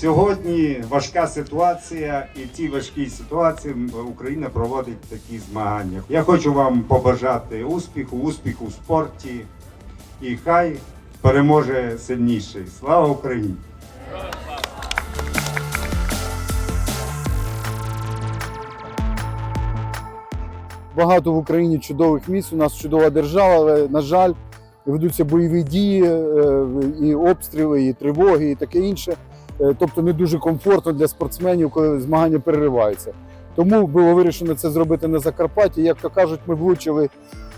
Сьогодні важка ситуація, і в цій важкій ситуації Україна проводить такі змагання. Я хочу вам побажати успіху, успіху в спорті, і хай переможе сильніший. Слава Україні! Багато в Україні чудових місць. У нас чудова держава, але на жаль, ведуться бойові дії, е, і обстріли, і тривоги, і таке інше. Е, Тобто не дуже комфортно для спортсменів, коли змагання перериваються. Тому було вирішено це зробити на Закарпатті. Як то кажуть, ми влучили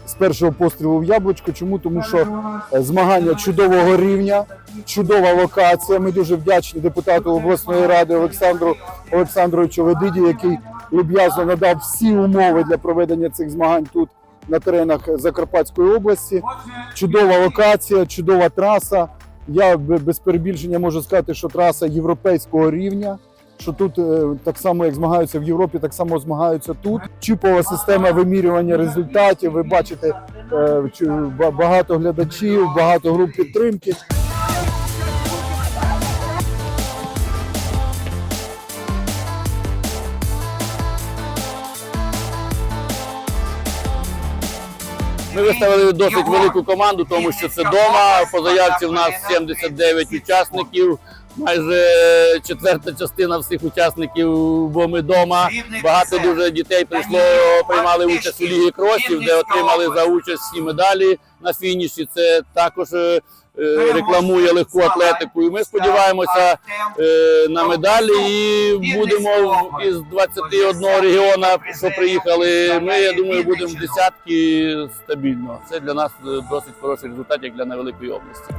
з першого пострілу в яблучко. Чому? Тому що е, змагання чудового рівня, чудова локація. Ми дуже вдячні депутату обласної ради Олександру Олександровичу Ведиді, який люб'язно надав всі умови для проведення цих змагань тут на теренах Закарпатської області. Чудова локація, чудова траса. Я без перебільшення можу сказати, що траса європейського рівня. Що тут е, так само, як змагаються в Європі, так само змагаються тут. Чіпова система вимірювання результатів. Ви бачите е, багато глядачів, багато груп підтримки. Ми виставили досить велику команду, тому що це дома. По заявці в нас 79 учасників. Майже четверта частина всіх учасників, бо ми вдома. Багато дуже дітей прийшло, приймали участь у Лігі кросів, де отримали за участь всі медалі на фініші. Це також е, е, рекламує легку атлетику. І ми сподіваємося е, на медалі і будемо із 21 регіона, що приїхали. Ми я думаю, будемо в десятки стабільно. Це для нас досить хороший результат, як для невеликої області.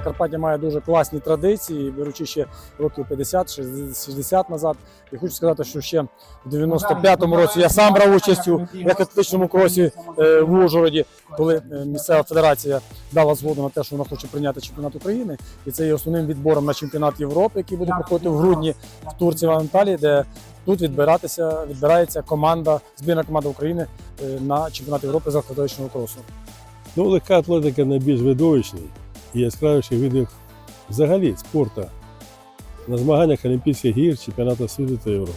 Закарпаття має дуже класні традиції, беручи ще років 50-60 назад. І хочу сказати, що ще в 95-му році я сам брав участь у легкоатлетичному кросі е, в Ужгороді, коли е, місцева федерація дала згоду на те, що вона хоче прийняти чемпіонат України. І це є основним відбором на чемпіонат Європи, який буде проходити в грудні в Турції в Анталії, де тут відбиратися, відбирається команда, збірна команда України е, на чемпіонат Європи з легкоатлетичного кросу. Ну, легка атлетика найбільш видовищний і яскравіших видів взагалі спорту на змаганнях Олімпійських гір, чемпіонату світу та Європи.